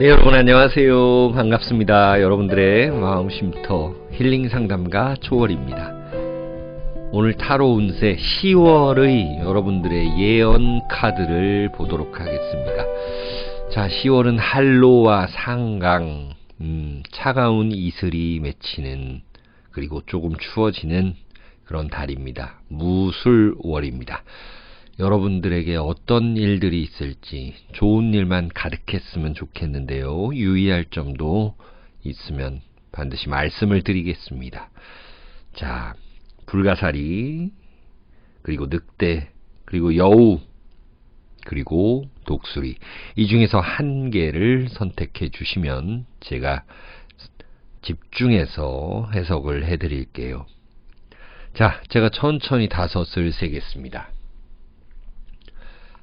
네, 여러분 안녕하세요. 반갑습니다. 여러분들의 마음 쉼터 힐링 상담가 초월입니다. 오늘 타로 운세 10월의 여러분들의 예언 카드를 보도록 하겠습니다. 자, 10월은 한로와 상강, 음, 차가운 이슬이 맺히는 그리고 조금 추워지는 그런 달입니다. 무술월입니다. 여러분들에게 어떤 일들이 있을지 좋은 일만 가득했으면 좋겠는데요. 유의할 점도 있으면 반드시 말씀을 드리겠습니다. 자, 불가사리, 그리고 늑대, 그리고 여우, 그리고 독수리. 이 중에서 한 개를 선택해 주시면 제가 집중해서 해석을 해 드릴게요. 자, 제가 천천히 다섯을 세겠습니다.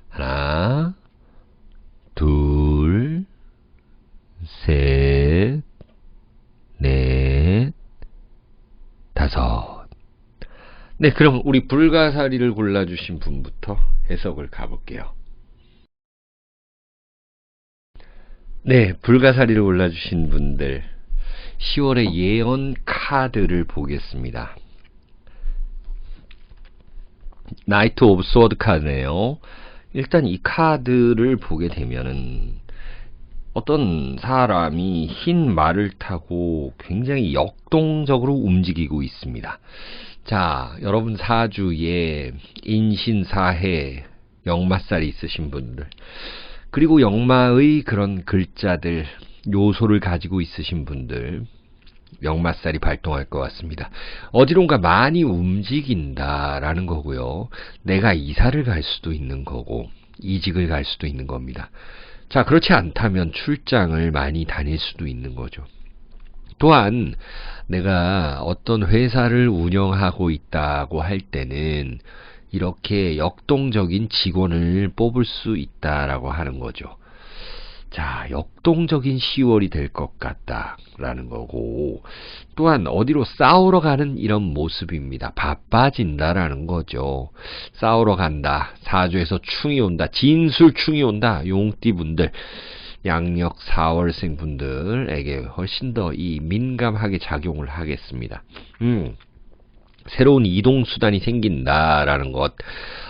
하나, 둘, 셋, 넷, 다섯. 네, 그럼 우리 불가사리를 골라주신 분부터 해석을 가볼게요. 네, 불가사리를 골라주신 분들, 10월의 예언 카드를 보겠습니다. 나이트 오브 소드 카드네요. 일단 이 카드를 보게 되면은 어떤 사람이 흰 말을 타고 굉장히 역동적으로 움직이고 있습니다. 자, 여러분 사주에 인신사해 역마살이 있으신 분들 그리고 역마의 그런 글자들 요소를 가지고 있으신 분들 역마살이 발동할 것 같습니다. 어디론가 많이 움직인다라는 거고요. 내가 이사를 갈 수도 있는 거고 이직을 갈 수도 있는 겁니다. 자, 그렇지 않다면 출장을 많이 다닐 수도 있는 거죠. 또한 내가 어떤 회사를 운영하고 있다고 할 때는 이렇게 역동적인 직원을 뽑을 수 있다라고 하는 거죠. 자, 역동적인 10월이 될 것 같다라는 거고, 또한 어디로 싸우러 가는 이런 모습입니다. 바빠진다라는 거죠. 싸우러 간다. 사주에서 충이 온다. 진술충이 온다. 용띠분들. 양력 4월생 분들에게 훨씬 더 이 민감하게 작용을 하겠습니다. 음. 새로운 이동 수단이 생긴다라는 것.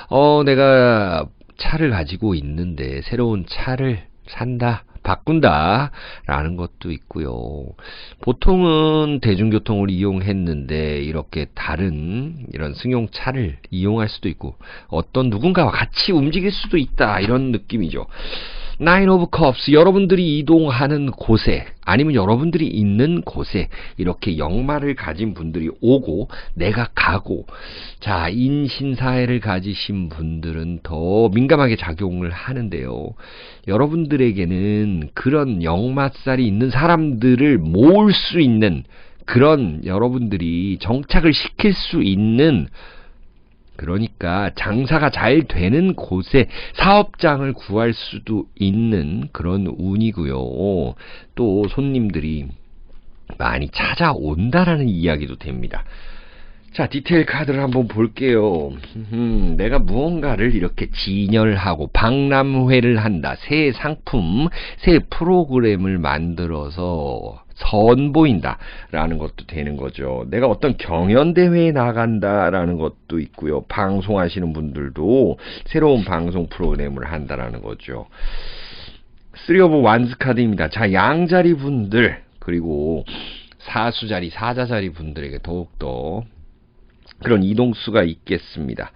어, 내가 차를 가지고 있는데 새로운 차를 산다, 바꾼다, 라는 것도 있고요. 보통은 대중교통을 이용했는데, 이렇게 다른 이런 승용차를 이용할 수도 있고, 어떤 누군가와 같이 움직일 수도 있다, 이런 느낌이죠. 나인 오브 컵스 여러분들이 이동하는 곳에 아니면 여러분들이 있는 곳에 이렇게 역마를 가진 분들이 오고 내가 가고 자 인신사회를 가지신 분들은 더 민감하게 작용을 하는데요. 여러분들에게는 그런 역마살이 있는 사람들을 모을 수 있는 그런 여러분들이 정착을 시킬 수 있는 그러니까 장사가 잘 되는 곳에 사업장을 구할 수도 있는 그런 운이고요. 또 손님들이 많이 찾아온다라는 이야기도 됩니다. 자, 디테일 카드를 한번 볼게요. 음, 내가 무언가를 이렇게 진열하고 박람회를 한다. 새 상품, 새 프로그램을 만들어서 선보인다 라는 것도 되는 거죠. 내가 어떤 경연대회에 나간다라는 것도 있고요. 방송하시는 분들도 새로운 방송 프로그램을 한다라는 거죠. 3 오브 완즈 카드입니다. 자, 양자리 분들, 그리고 사수자리, 사자자리 분들에게 더욱더 그런 이동수가 있겠습니다.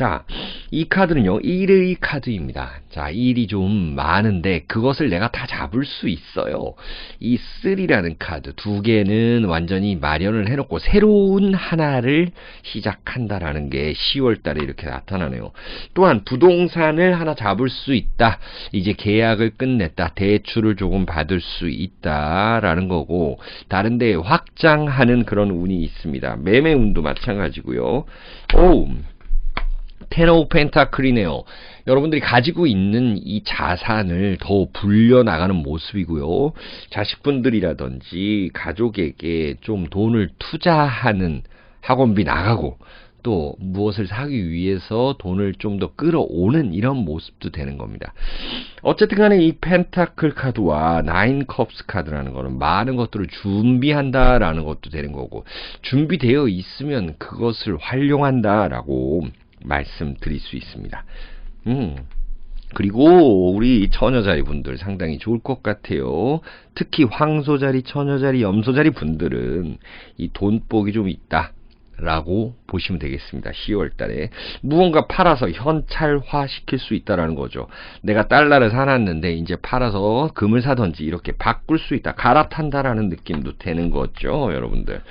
자, 이 카드는요, 1의 카드입니다. 자, 1이 좀 많은데, 그것을 내가 다 잡을 수 있어요. 이 3라는 카드, 두 개는 완전히 마련을 해놓고, 새로운 하나를 시작한다라는 게 10월 달에 이렇게 나타나네요. 또한, 부동산을 하나 잡을 수 있다. 이제 계약을 끝냈다. 대출을 조금 받을 수 있다라는 거고, 다른데 확장하는 그런 운이 있습니다. 매매 운도 마찬가지고요. 오, 테노 펜타클이네요. 여러분들이 가지고 있는 이 자산을 더 불려나가는 모습이고요. 자식분들이라든지 가족에게 좀 돈을 투자하는 학원비 나가고 또 무엇을 사기 위해서 돈을 좀 더 끌어오는 이런 모습도 되는 겁니다. 어쨌든 간에 이 펜타클 카드와 나인 컵스 카드라는 거는 많은 것들을 준비한다라는 것도 되는 거고 준비되어 있으면 그것을 활용한다라고 말씀드릴 수 있습니다. 음. 그리고 우리 처녀자리 분들 상당히 좋을 것 같아요. 특히 황소자리, 처녀자리, 염소자리 분들은 이 돈복이 좀 있다. 라고 보시면 되겠습니다. 10월 달에 무언가 팔아서 현찰화 시킬 수 있다라는 거죠. 내가 달러를 사놨는데 이제 팔아서 금을 사든지 이렇게 바꿀 수 있다. 갈아탄다라는 느낌도 되는 거죠, 여러분들.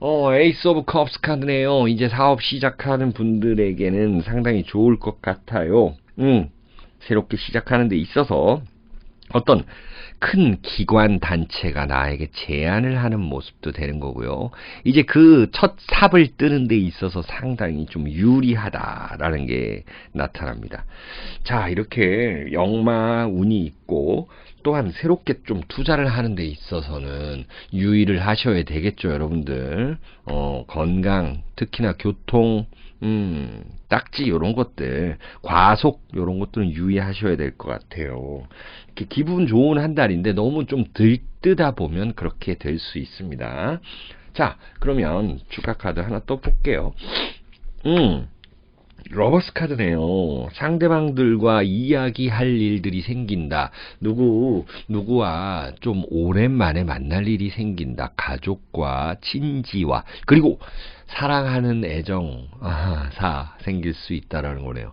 어, 에이스 오브 컵스 카드네요. 이제 사업 시작하는 분들에게는 상당히 좋을 것 같아요. 음, 새롭게 시작하는 데 있어서 어떤 큰 기관 단체가 나에게 제안을 하는 모습도 되는 거고요. 이제 그 첫 삽을 뜨는 데 있어서 상당히 좀 유리하다라는 게 나타납니다. 자, 이렇게 영마 운이 있고 또한 새롭게 좀 투자를 하는 데 있어서는 유의를 하셔야 되겠죠, 여러분들. 어, 건강, 특히나 교통, 음, 딱지 요런 것들, 과속 요런 것들은 유의하셔야 될 것 같아요. 이렇게 기분 좋은 한 달인데 너무 좀 들뜨다 보면 그렇게 될 수 있습니다. 자, 그러면 축하 카드 하나 또 볼게요. 음. 러버스 카드네요. 상대방들과 이야기할 일들이 생긴다. 누구, 누구와 좀 오랜만에 만날 일이 생긴다. 가족과 친지와, 그리고 사랑하는 애정, 아, 사, 생길 수 있다라는 거네요.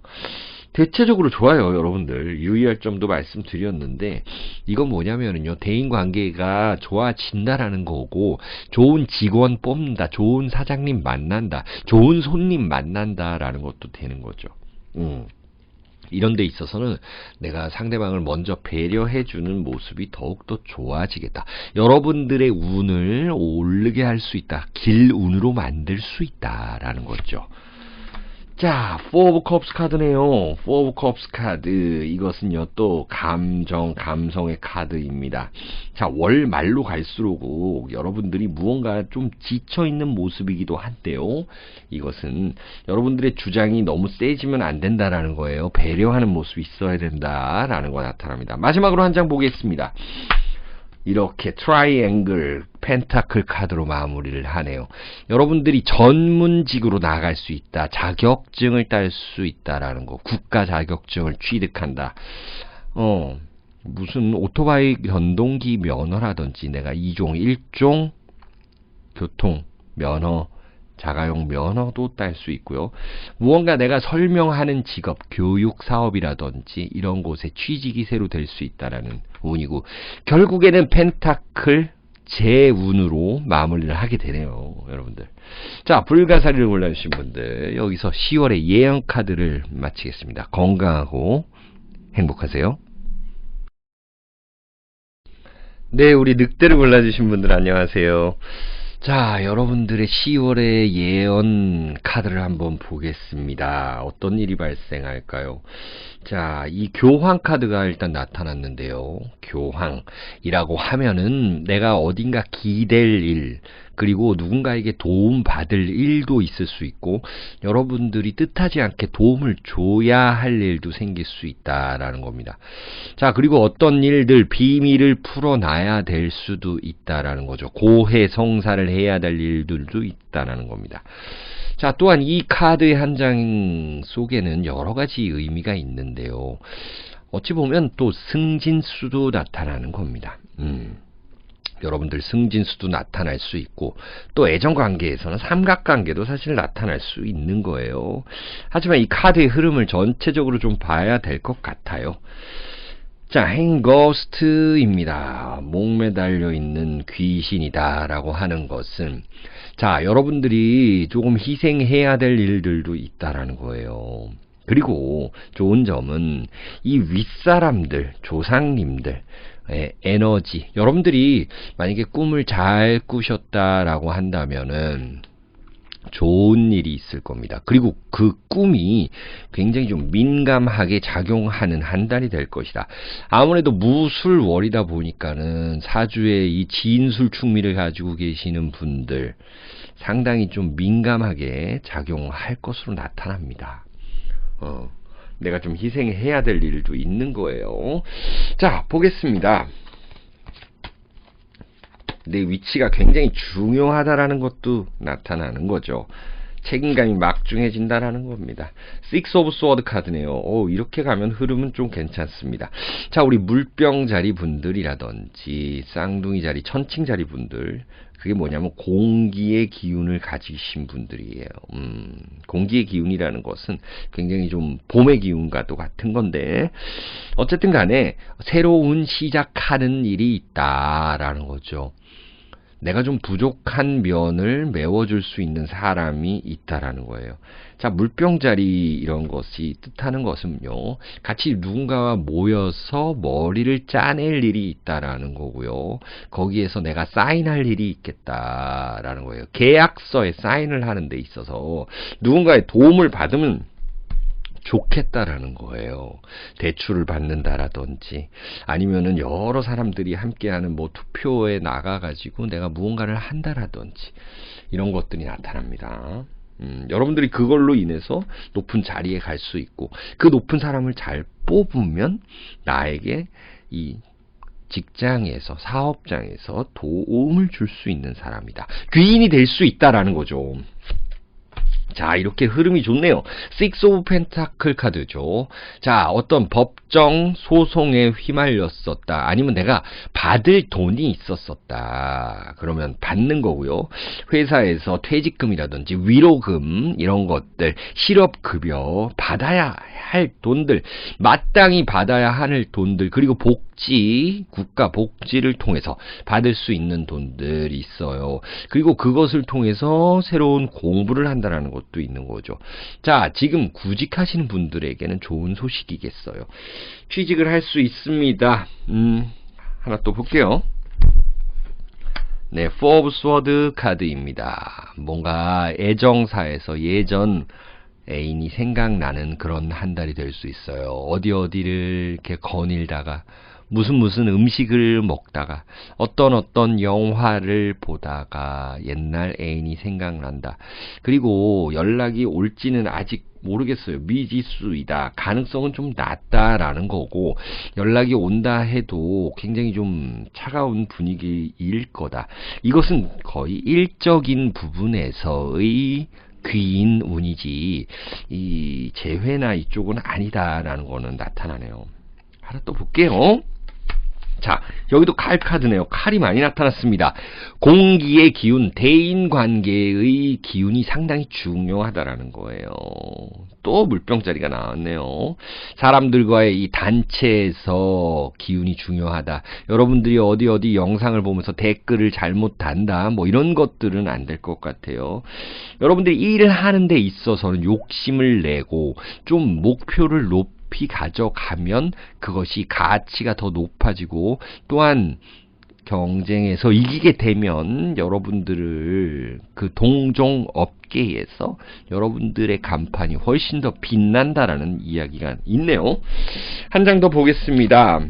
대체적으로 좋아요, 여러분들. 유의할 점도 말씀드렸는데, 이건 뭐냐면요, 대인 관계가 좋아진다라는 거고, 좋은 직원 뽑는다, 좋은 사장님 만난다, 좋은 손님 만난다라는 것도 되는 거죠. 음. 이런 데 있어서는 내가 상대방을 먼저 배려해 주는 모습이 더욱더 좋아지겠다. 여러분들의 운을 오르게 할 수 있다. 길 운으로 만들 수 있다라는 거죠. 자, 4 오브 컵스 카드네요. 4 오브 컵스 카드. 이것은요, 또, 감정, 감성의 카드입니다. 자, 월 말로 갈수록 여러분들이 무언가 좀 지쳐있는 모습이기도 한데요. 이것은 여러분들의 주장이 너무 세지면 안 된다라는 거예요. 배려하는 모습이 있어야 된다라는 거 나타납니다. 마지막으로 한 장 보겠습니다. 이렇게 트라이앵글 펜타클 카드로 마무리를 하네요. 여러분들이 전문직으로 나갈 수 있다. 자격증을 딸 수 있다라는 거. 국가 자격증을 취득한다. 어, 무슨 오토바이 변동기 면허라든지 내가 2종, 1종 교통 면허 자가용 면허도 딸 수 있고요. 무언가 내가 설명하는 직업, 교육 사업이라든지 이런 곳에 취직이 새로 될 수 있다라는 운이고 결국에는 펜타클 제 운으로 마무리를 하게 되네요, 여러분들. 자, 불가사리를 골라주신 분들 여기서 10월의 예언 카드를 마치겠습니다. 건강하고 행복하세요. 네, 우리 늑대를 골라주신 분들 안녕하세요. 자, 여러분들의 10월의 예언 카드를 한번 보겠습니다. 어떤 일이 발생할까요? 자, 이 교황 카드가 일단 나타났는데요. 교황이라고 하면은 내가 어딘가 기댈 일, 그리고 누군가에게 도움 받을 일도 있을 수 있고, 여러분들이 뜻하지 않게 도움을 줘야 할 일도 생길 수 있다라는 겁니다. 자, 그리고 어떤 일들, 비밀을 풀어놔야 될 수도 있다라는 거죠. 고해 성사를 해야 될 일들도 있다라는 겁니다. 자, 또한 이 카드의 한 장 속에는 여러 가지 의미가 있는데요. 어찌 보면 또 승진수도 나타나는 겁니다. 음. 여러분들 승진수도 나타날 수 있고 또 애정관계에서는 삼각관계도 사실 나타날 수 있는 거예요. 하지만 이 카드의 흐름을 전체적으로 좀 봐야 될 것 같아요. 자, 행거스트입니다. 목매달려 있는 귀신이다 라고 하는 것은 자, 여러분들이 조금 희생해야 될 일들도 있다라는 거예요. 그리고 좋은 점은 이 윗사람들, 조상님들, 에너지. 여러분들이 만약에 꿈을 잘 꾸셨다라고 한다면은 좋은 일이 있을 겁니다. 그리고 그 꿈이 굉장히 좀 민감하게 작용하는 한 달이 될 것이다. 아무래도 무술월이다 보니까는 사주에 이 진술 충미를 가지고 계시는 분들 상당히 좀 민감하게 작용할 것으로 나타납니다. 어, 내가 좀 희생해야 될 일도 있는 거예요. 자, 보겠습니다. 내 위치가 굉장히 중요하다라는 것도 나타나는 거죠. 책임감이 막중해진다라는 겁니다. Six of Sword 카드네요. 오, 이렇게 가면 흐름은 좀 괜찮습니다. 자, 우리 물병 자리 분들이라든지 쌍둥이 자리, 천칭 자리 분들 그게 뭐냐면 공기의 기운을 가지신 분들이에요. 음, 공기의 기운이라는 것은 굉장히 좀 봄의 기운과도 같은 건데 어쨌든 간에 새로운 시작하는 일이 있다라는 거죠. 내가 좀 부족한 면을 메워줄 수 있는 사람이 있다라는 거예요. 자, 물병자리 이런 것이 뜻하는 것은요, 같이 누군가와 모여서 머리를 짜낼 일이 있다라는 거고요. 거기에서 내가 사인할 일이 있겠다라는 거예요. 계약서에 사인을 하는 데 있어서 누군가의 도움을 받으면 좋겠다라는 거예요. 대출을 받는다라든지 아니면은 여러 사람들이 함께하는 뭐 투표에 나가가지고 내가 무언가를 한다라든지 이런 것들이 나타납니다. 음, 여러분들이 그걸로 인해서 높은 자리에 갈 수 있고 그 높은 사람을 잘 뽑으면 나에게 이 직장에서 사업장에서 도움을 줄 수 있는 사람이다. 귀인이 될 수 있다라는 거죠. 자, 이렇게 흐름이 좋네요. Six of Pentacle 카드죠. 자, 어떤 법정 소송에 휘말렸었다. 아니면 내가 받을 돈이 있었었다. 그러면 받는 거고요. 회사에서 퇴직금이라든지 위로금 이런 것들, 실업급여 받아야 할 돈들, 마땅히 받아야 할 돈들, 그리고 복지, 국가 복지를 통해서 받을 수 있는 돈들이 있어요. 그리고 그것을 통해서 새로운 공부를 한다는 것도 있는 거죠. 자, 지금 구직하시는 분들에게는 좋은 소식이겠어요. 취직을 할 수 있습니다. 음, 하나 또 볼게요. 네, of Sword 카드입니다. 뭔가 애정사에서 예전 애인이 생각나는 그런 한 달이 될 수 있어요. 어디 어디를 이렇게 거닐다가 무슨 무슨 음식을 먹다가 어떤 어떤 영화를 보다가 옛날 애인이 생각난다. 그리고 연락이 올지는 아직 모르겠어요. 미지수이다. 가능성은 좀 낮다라는 거고 연락이 온다 해도 굉장히 좀 차가운 분위기일 거다. 이것은 거의 일적인 부분에서의 귀인 운이지 이 재회나 이쪽은 아니다라는 거는 나타나네요. 하나 또 볼게요. 자, 여기도 칼 카드네요. 칼이 많이 나타났습니다. 공기의 기운, 대인 관계의 기운이 상당히 중요하다라는 거예요. 또 물병 자리가 나왔네요. 사람들과의 이 단체에서 기운이 중요하다. 여러분들이 어디 어디 영상을 보면서 댓글을 잘못 단다. 뭐 이런 것들은 안 될 것 같아요. 여러분들이 일을 하는 데 있어서는 욕심을 내고 좀 목표를 높 높이 가져가면 그것이 가치가 더 높아지고 또한 경쟁에서 이기게 되면 여러분들을 그 동종 업계에서 여러분들의 간판이 훨씬 더 빛난다라는 이야기가 있네요. 한 장 더 보겠습니다.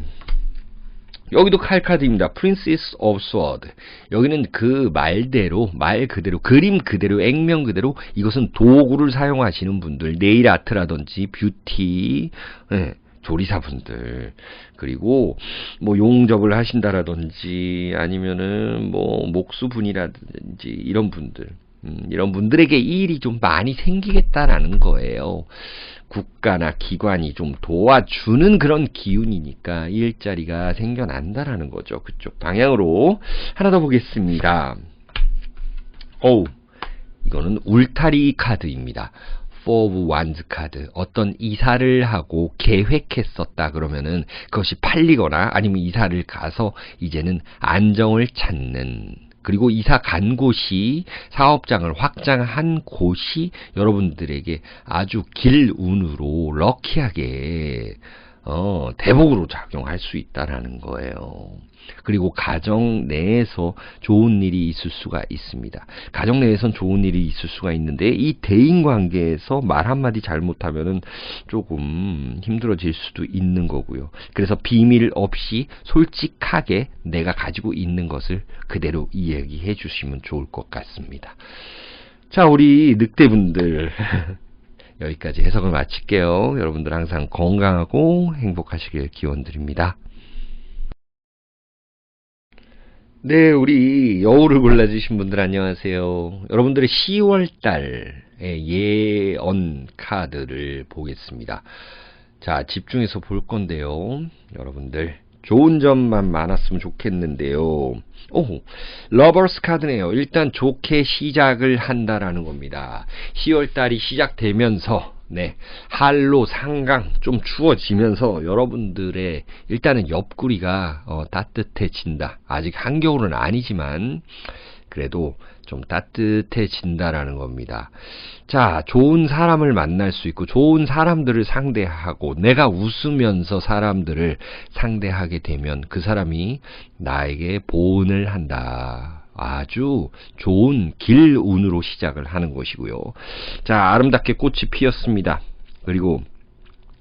여기도 칼카드입니다. Princess of Sword. 여기는 그 말대로, 말 그대로, 그림 그대로, 액면 그대로 이것은 도구를 사용하시는 분들, 네일 아트라든지 뷰티, 네, 조리사분들, 그리고 뭐 용접을 하신다라든지 아니면은 뭐 목수분이라든지 이런 분들, 음, 이런 분들에게 이 일이 좀 많이 생기겠다라는 거예요. 국가나 기관이 좀 도와주는 그런 기운이니까 일자리가 생겨난다라는 거죠. 그쪽 방향으로 하나 더 보겠습니다. 어우, 이거는 울타리 카드입니다. Of Wands 카드. 어떤 이사를 하고 계획했었다 그러면은 그것이 팔리거나 아니면 이사를 가서 이제는 안정을 찾는 그리고 이사 간 곳이 사업장을 확장한 곳이 여러분들에게 아주 길운으로 럭키하게 어, 대복으로 작용할 수 있다라는 거예요. 그리고 가정 내에서 좋은 일이 있을 수가 있습니다. 가정 내에선 좋은 일이 있을 수가 있는데 이 대인 관계에서 말 한마디 잘못하면은 조금 힘들어질 수도 있는 거고요. 그래서 비밀 없이 솔직하게 내가 가지고 있는 것을 그대로 이야기해 주시면 좋을 것 같습니다. 자, 우리 늑대분들. 여기까지 해석을 마칠게요. 여러분들 항상 건강하고 행복하시길 기원 드립니다. 네, 우리 여우를 골라주신 분들 안녕하세요. 여러분들의 10월달의 예언 카드를 보겠습니다. 자, 집중해서 볼 건데요. 여러분들, 좋은 점만 많았으면 좋겠는데요. 오, 러버스 카드네요. 일단 좋게 시작을 한다라는 겁니다. 10월달이 시작되면서 네. 한로 상강 좀 추워지면서 여러분들의 일단은 옆구리가 어, 따뜻해진다. 아직 한겨울은 아니지만 그래도 좀 따뜻해진다라는 겁니다. 자, 좋은 사람을 만날 수 있고 좋은 사람들을 상대하고 내가 웃으면서 사람들을 상대하게 되면 그 사람이 나에게 보온을 한다. 아주 좋은 길 운으로 시작을 하는 것이고요. 자, 아름답게 꽃이 피었습니다. 그리고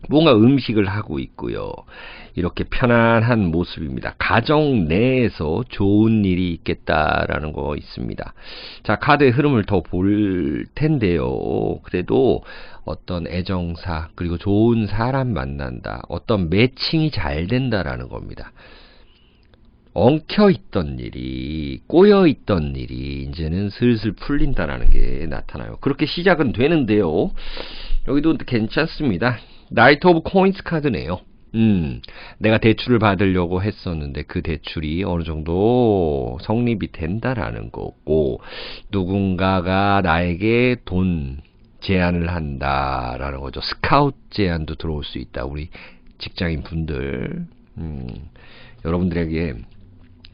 뭔가 음식을 하고 있고요. 이렇게 편안한 모습입니다. 가정 내에서 좋은 일이 있겠다라는 거 있습니다. 자, 카드의 흐름을 더 볼 텐데요. 그래도 어떤 애정사, 그리고 좋은 사람 만난다. 어떤 매칭이 잘 된다라는 겁니다. 엉켜 있던 일이 꼬여 있던 일이 이제는 슬슬 풀린다라는 게 나타나요. 그렇게 시작은 되는데요. 여기도 괜찮습니다. 나이트 오브 코인스 카드네요. 음, 내가 대출을 받으려고 했었는데 그 대출이 어느 정도 성립이 된다라는 거고 누군가가 나에게 돈 제안을 한다라는 거죠. 스카우트 제안도 들어올 수 있다. 우리 직장인 분들, 음, 여러분들에게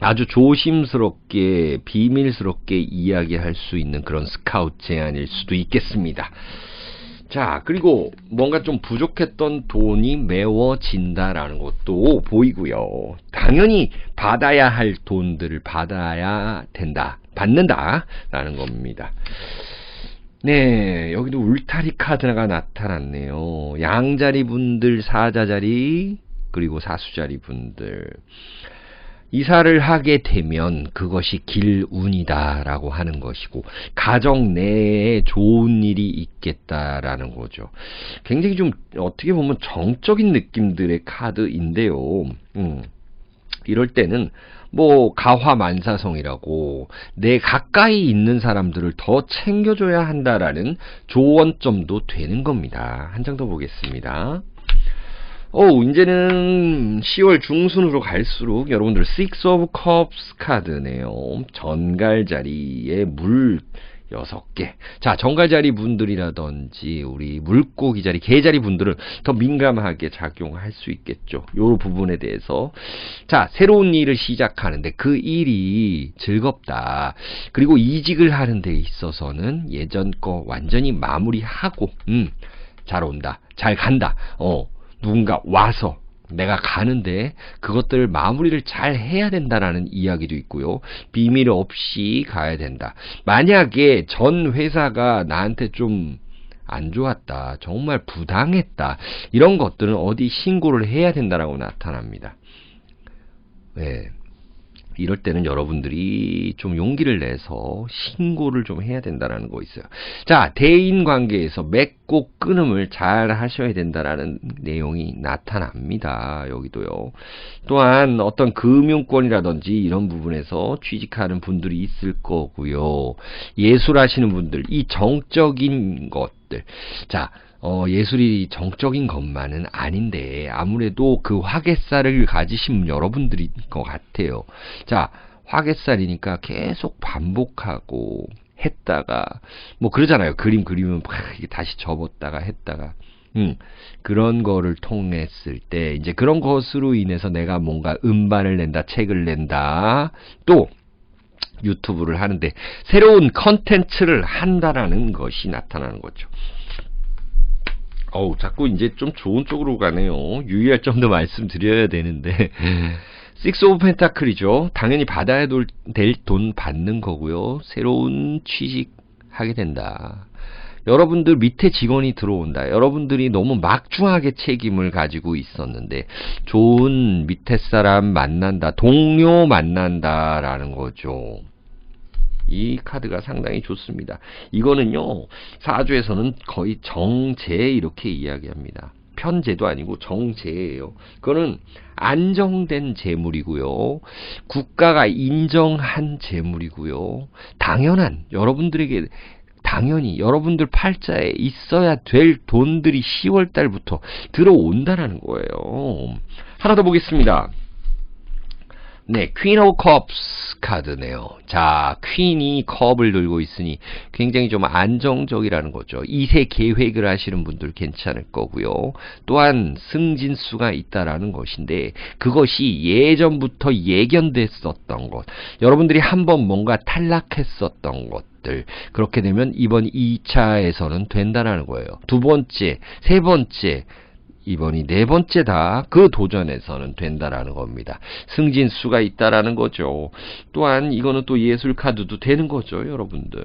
아주 조심스럽게 비밀스럽게 이야기할 수 있는 그런 스카우트 제안일 수도 있겠습니다. 자, 그리고 뭔가 좀 부족했던 돈이 메워진다라는 것도 보이고요. 당연히 받아야 할 돈들을 받아야 된다. 받는다라는 겁니다. 네, 여기도 울타리 카드가 나타났네요. 양자리 분들, 사자자리, 그리고 사수자리 분들. 이사를 하게 되면 그것이 길운이다라고 하는 것이고 가정 내에 좋은 일이 있겠다라는 거죠. 굉장히 좀 어떻게 보면 정적인 느낌들의 카드인데요. 음. 이럴 때는 뭐 가화만사성이라고 내 가까이 있는 사람들을 더 챙겨줘야 한다라는 조언점도 되는 겁니다. 한 장 더 보겠습니다. 오, 이제는 10월 중순으로 갈수록 여러분들 Six of Cups 카드네요. 전갈 자리에 물 6개. 자, 전갈자리 분들이라든지 우리 물고기 자리, 개 자리 분들은 더 민감하게 작용할 수 있겠죠. 요 부분에 대해서. 자, 새로운 일을 시작하는데 그 일이 즐겁다. 그리고 이직을 하는 데 있어서는 예전 거 완전히 마무리하고 음, 잘 온다. 잘 간다. 어. 누군가 와서 내가 가는데 그것들을 마무리를 잘 해야 된다라는 이야기도 있고요. 비밀 없이 가야 된다. 만약에 전 회사가 나한테 좀 안 좋았다. 정말 부당했다. 이런 것들은 어디 신고를 해야 된다라고 나타납니다. 네. 이럴 때는 여러분들이 좀 용기를 내서 신고를 좀 해야 된다라는 거 있어요. 자, 대인 관계에서 맺고 끊음을 잘 하셔야 된다라는 내용이 나타납니다. 여기도요. 또한 어떤 금융권이라든지 이런 부분에서 취직하는 분들이 있을 거고요. 예술하시는 분들, 이 정적인 것들. 자, 어, 예술이 정적인 것만은 아닌데 아무래도 그 화개살을 가지신 여러분들인 것 같아요. 자, 화개살이니까 계속 반복하고 했다가 뭐 그러잖아요. 그림 그리면 막 다시 접었다가 했다가 음, 그런 거를 통했을 때 이제 그런 것으로 인해서 내가 뭔가 음반을 낸다, 책을 낸다, 또 유튜브를 하는데 새로운 컨텐츠를 한다라는 것이 나타나는 거죠. 어우, 자꾸 이제 좀 좋은 쪽으로 가네요. 유의할 점도 말씀드려야 되는데. 식스 오브 펜타클이죠. 당연히 받아야 될 돈 받는 거고요. 새로운 취직하게 된다. 여러분들 밑에 직원이 들어온다. 여러분들이 너무 막중하게 책임을 가지고 있었는데 좋은 밑에 사람 만난다. 동료 만난다라는 거죠. 이 카드가 상당히 좋습니다. 이거는요, 사주에서는 거의 정제 이렇게 이야기합니다. 편제도 아니고 정제예요. 그거는 안정된 재물이고요. 국가가 인정한 재물이고요. 당연한 여러분들에게 당연히 여러분들 팔자에 있어야 될 돈들이 10월 달부터 들어온다라는 거예요. 하나 더 보겠습니다. 네, 퀸 오브 컵스 카드네요. 자, 퀸이 컵을 들고 있으니 굉장히 좀 안정적이라는 거죠. 이세 계획을 하시는 분들 괜찮을 거고요. 또한 승진수가 있다라는 것인데 그것이 예전부터 예견됐었던 것. 여러분들이 한번 뭔가 탈락했었던 것. 그렇게 되면 이번 2차에서는 된다라는 거예요. 두 번째, 세 번째, 이번이 네 번째 다. 그 도전에서는 된다라는 겁니다. 승진수가 있다라는 거죠. 또한 이거는 또 예술 카드도 되는 거죠, 여러분들.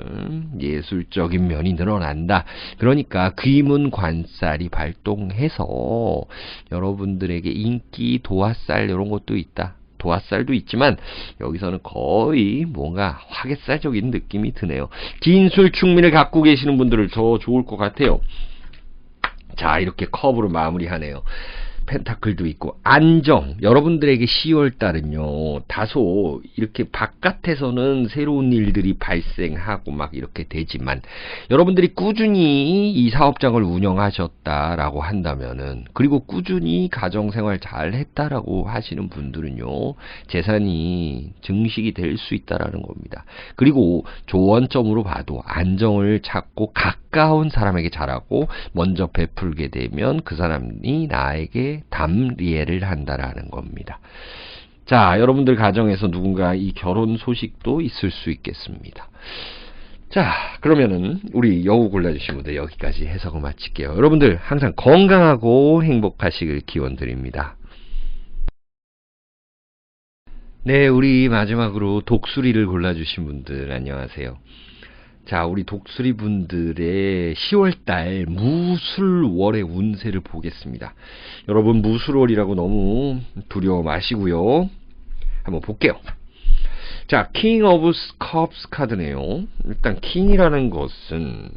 예술적인 면이 늘어난다. 그러니까 귀문 관살이 발동해서 여러분들에게 인기 도화살 이런 것도 있다. 도화살도 있지만 여기서는 거의 뭔가 화개살적인 느낌이 드네요. 진술 충민을 갖고 계시는 분들은 더 좋을 것 같아요. 자, 이렇게 컵으로 마무리하네요. 펜타클도 있고 안정. 여러분들에게 10월 달은요 다소 이렇게 바깥에서는 새로운 일들이 발생하고 막 이렇게 되지만 여러분들이 꾸준히 이 사업장을 운영하셨다라고 한다면은 그리고 꾸준히 가정생활 잘 했다라고 하시는 분들은요 재산이 증식이 될 수 있다라는 겁니다. 그리고 조언점으로 봐도 안정을 찾고 가까운 사람에게 잘하고 먼저 베풀게 되면 그 사람이 나에게 담리에를 한다라는 겁니다. 자, 여러분들 가정에서 누군가 이 결혼 소식도 있을 수 있겠습니다. 자, 그러면은 우리 여우 골라주신 분들 여기까지 해석을 마칠게요. 여러분들 항상 건강하고 행복하시길 기원 드립니다. 네, 우리 마지막으로 독수리를 골라주신 분들 안녕하세요. 자, 우리 독수리 분들의 10월달 무술월의 운세를 보겠습니다. 여러분, 무술월이라고 너무 두려워 마시고요. 한번 볼게요. 자, 킹 오브 컵스 카드네요. 일단 킹이라는 것은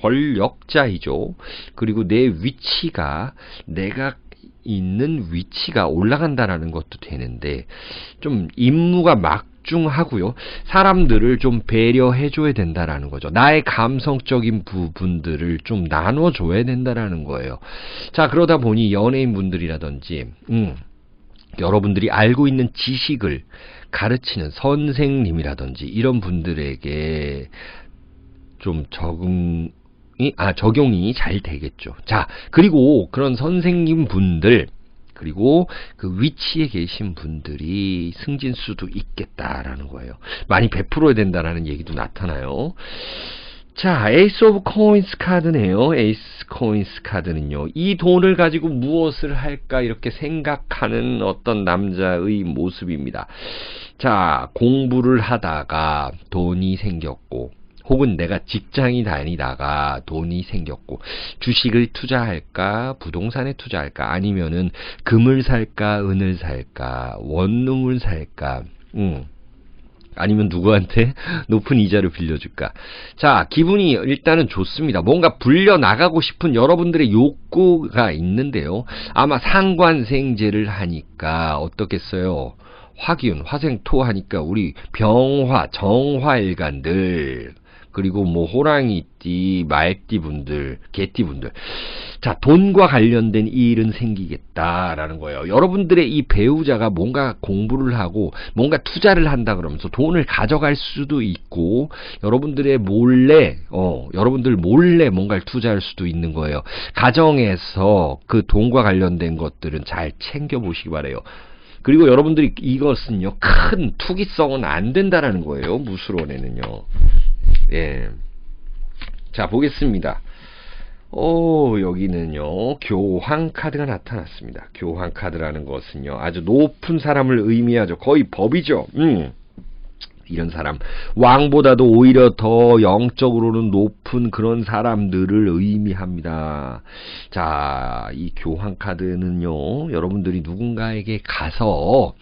권력자이죠. 그리고 내 위치가 내가 있는 위치가 올라간다라는 것도 되는데 좀 임무가 막중하고요. 사람들을 좀 배려해 줘야 된다라는 거죠. 나의 감성적인 부분들을 좀 나눠 줘야 된다라는 거예요. 자, 그러다 보니 연예인 분들이라든지 음, 여러분들이 알고 있는 지식을 가르치는 선생님이라든지 이런 분들에게 좀 적응 아, 적용이 잘 되겠죠. 자, 그리고 그런 선생님 분들, 그리고 그 위치에 계신 분들이 승진 수도 있겠다라는 거예요. 많이 베풀어야 된다라는 얘기도 나타나요. 자, 에이스 오브 코인스 카드네요. 에이스 코인스 카드는요. 이 돈을 가지고 무엇을 할까 이렇게 생각하는 어떤 남자의 모습입니다. 자, 공부를 하다가 돈이 생겼고 혹은 내가 직장이 다니다가 돈이 생겼고 주식을 투자할까 부동산에 투자할까 아니면은 금을 살까 은을 살까 원룸을 살까 음. 아니면 누구한테 높은 이자를 빌려줄까? 자, 기분이 일단은 좋습니다. 뭔가 불려 나가고 싶은 여러분들의 욕구가 있는데요. 아마 상관생제를 하니까 어떻겠어요? 화기운, 화생토 하니까 우리 병화, 정화일간들 그리고 뭐 호랑이띠, 말띠 분들, 개띠 분들. 자, 돈과 관련된 일은 생기겠다라는 거예요. 여러분들의 이 배우자가 뭔가 공부를 하고 뭔가 투자를 한다 그러면서 돈을 가져갈 수도 있고 여러분들의 몰래 어, 여러분들 몰래 뭔가를 투자할 수도 있는 거예요. 가정에서 그 돈과 관련된 것들은 잘 챙겨 보시기 바래요. 그리고 여러분들이 이것은요 큰 투기성은 안 된다라는 거예요 무술원에는요 예. 자, 보겠습니다. 어, 여기는요, 교황 카드가 나타났습니다. 교황 카드라는 것은요, 아주 높은 사람을 의미하죠. 거의 법이죠. 음. 이런 사람 왕보다도 오히려 더 영적으로는 높은 그런 사람들을 의미합니다. 자, 이 교황 카드는요. 여러분들이 누군가에게 가서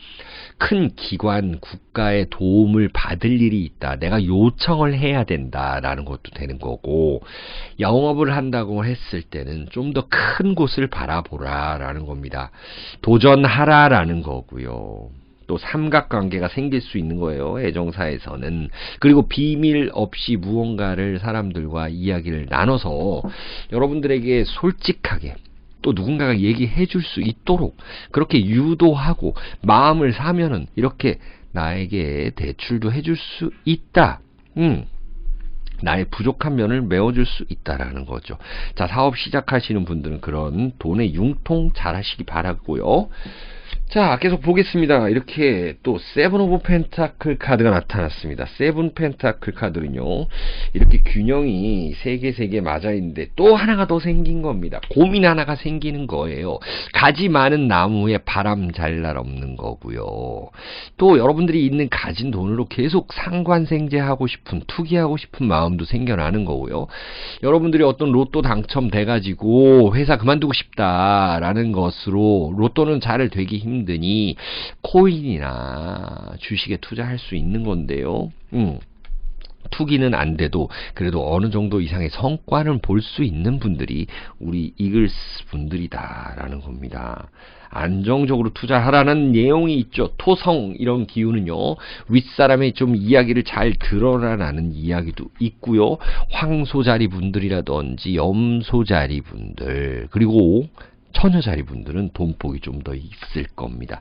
큰 기관, 국가의 도움을 받을 일이 있다. 내가 요청을 해야 된다라는 것도 되는 거고, 영업을 한다고 했을 때는 좀 더 큰 곳을 바라보라라는 겁니다. 도전하라라는 거고요. 또 삼각관계가 생길 수 있는 거예요. 애정사에서는. 그리고 비밀 없이 무언가를 사람들과 이야기를 나눠서 여러분들에게 솔직하게 또 누군가가 얘기해 줄 수 있도록 그렇게 유도하고 마음을 사면은 이렇게 나에게 대출도 해줄 수 있다. 음. 나의 부족한 면을 메워줄 수 있다라는 거죠. 자, 사업 시작하시는 분들은 그런 돈의 융통 잘 하시기 바라고요. 자, 계속 보겠습니다. 이렇게 또 세븐 오브 펜타클 카드가 나타났습니다. 세븐 펜타클 카드는요. 이렇게 균형이 세 개 세 개 맞아 있는데 또 하나가 더 생긴 겁니다. 고민 하나가 생기는 거예요. 가지 많은 나무에 바람 잘 날 없는 거고요. 또 여러분들이 있는 가진 돈으로 계속 상관생재하고 싶은 투기하고 싶은 마음도 생겨나는 거고요. 여러분들이 어떤 로또 당첨돼 가지고 회사 그만두고 싶다라는 것으로 로또는 잘 되기 힘 힘드니 코인이나 주식에 투자할 수 있는 건데요. 음. 투기는 안 돼도 그래도 어느 정도 이상의 성과는 볼 수 있는 분들이 우리 이글스 분들이다라는 겁니다. 안정적으로 투자하라는 내용이 있죠. 토성 이런 기운은요. 윗사람의 좀 이야기를 잘 들어라라는 이야기도 있고요. 황소자리 분들이라든지 염소자리 분들 그리고 처녀자리 분들은 돈복이 좀 더 있을 겁니다.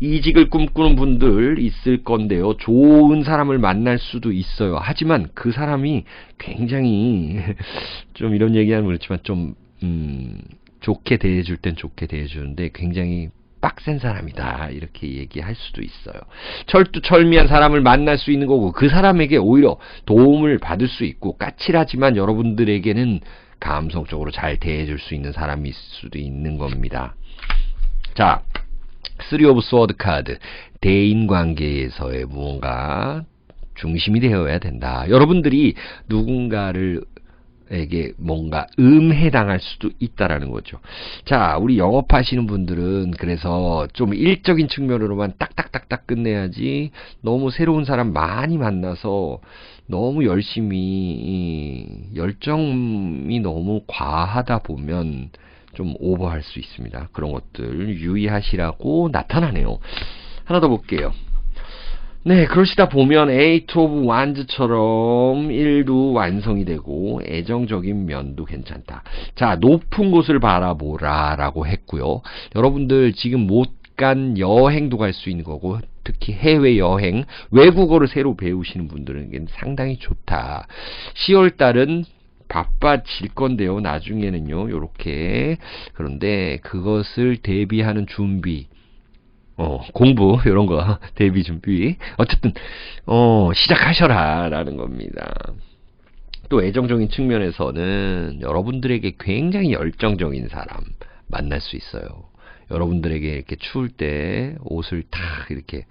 이직을 꿈꾸는 분들 있을 건데요. 좋은 사람을 만날 수도 있어요. 하지만 그 사람이 굉장히 좀 이런 얘기하면 그렇지만 좀 음, 좋게 대해줄 땐 좋게 대해주는데 굉장히 빡센 사람이다 이렇게 얘기할 수도 있어요. 철두철미한 사람을 만날 수 있는 거고 그 사람에게 오히려 도움을 받을 수 있고 까칠하지만 여러분들에게는 감성적으로 잘 대해줄 수 있는 사람일 수도 있는 겁니다. 자, 3 오브 스워드 카드. 대인 관계에서의 무언가 중심이 되어야 된다. 여러분들이 누군가를 에게 뭔가 음해당할 수도 있다라는 거죠. 자, 우리 영업하시는 분들은 그래서 좀 일적인 측면으로만 딱딱딱딱 끝내야지 너무 새로운 사람 많이 만나서 너무 열심히 열정이 너무 과하다 보면 좀 오버할 수 있습니다. 그런 것들 유의하시라고 나타나네요. 하나 더 볼게요. 네, 그러시다 보면 에이트 오브 완즈처럼 일도 완성이 되고 애정적인 면도 괜찮다. 자, 높은 곳을 바라보라 라고 했고요. 여러분들 지금 못 간 여행도 갈 수 있는 거고 특히 해외 여행, 외국어를 새로 배우시는 분들은 상당히 좋다. 10월 달은 바빠질 건데요. 나중에는요. 요렇게 그런데 그것을 대비하는 준비 어, 공부, 이런 거, 대비 준비. 어쨌든, 어, 시작하셔라, 라는 겁니다. 또 애정적인 측면에서는 여러분들에게 굉장히 열정적인 사람 만날 수 있어요. 여러분들에게 이렇게 추울 때 옷을 탁 이렇게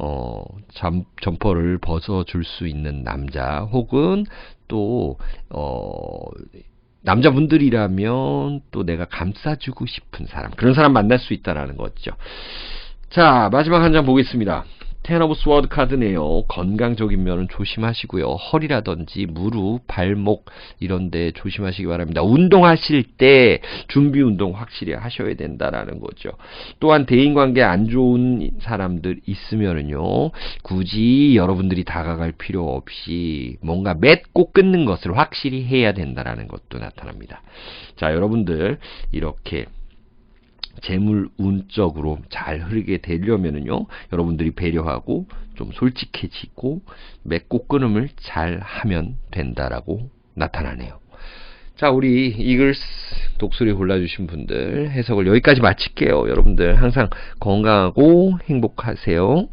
어, 잠, 점퍼를 벗어줄 수 있는 남자, 혹은 또, 어, 남자분들이라면 또 내가 감싸주고 싶은 사람, 그런 사람 만날 수 있다라는 거죠. 자, 마지막 한 장 보겠습니다. 텐 오브 스워드 카드네요. 건강적인 면은 조심하시고요. 허리라든지 무릎, 발목 이런 데 조심하시기 바랍니다. 운동하실 때 준비 운동 확실히 하셔야 된다라는 거죠. 또한 대인 관계 안 좋은 사람들 있으면은요. 굳이 여러분들이 다가갈 필요 없이 뭔가 맺고 끊는 것을 확실히 해야 된다라는 것도 나타납니다. 자, 여러분들 이렇게 재물 운적으로 잘 흐르게 되려면은요, 여러분들이 배려하고 좀 솔직해지고 맺고 끊음을 잘 하면 된다라고 나타나네요. 자, 우리 이글스 독수리 골라주신 분들 해석을 여기까지 마칠게요. 여러분들 항상 건강하고 행복하세요.